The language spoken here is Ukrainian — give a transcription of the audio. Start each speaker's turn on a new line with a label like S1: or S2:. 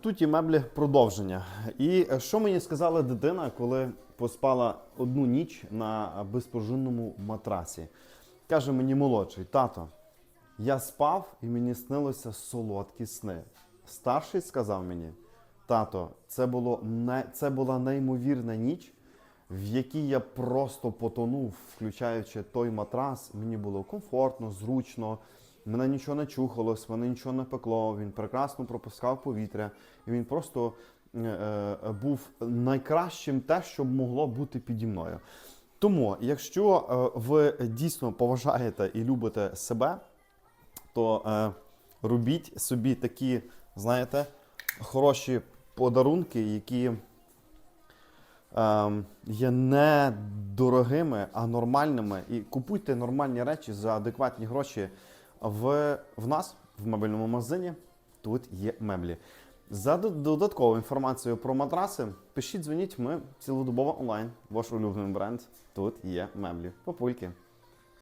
S1: Тут є меблі продовження. І що мені сказала дитина, коли поспала одну ніч на безпружинному матрасі? Каже мені молодший, тато, я спав і мені снилося солодкі сни. Старший сказав мені, тато, це, було не... це була неймовірна ніч, в якій я просто потонув, включаючи той матрас. Мені було комфортно, зручно. Мене нічого не чухалось, мене нічого не пекло. Він прекрасно пропускав повітря. І він просто е, е, був найкращим те, що могло бути піді мною. Тому, якщо е, ви дійсно поважаєте і любите себе, то е, робіть собі такі, знаєте, хороші подарунки, які ем, є не дорогими, а нормальними. І купуйте нормальні речі за адекватні гроші в, в нас, в мобільному магазині. Тут є меблі. За додатковою інформацію про матраси, пишіть, дзвоніть, ми цілодобово онлайн. Ваш улюблений бренд. Тут є меблі. Попульки.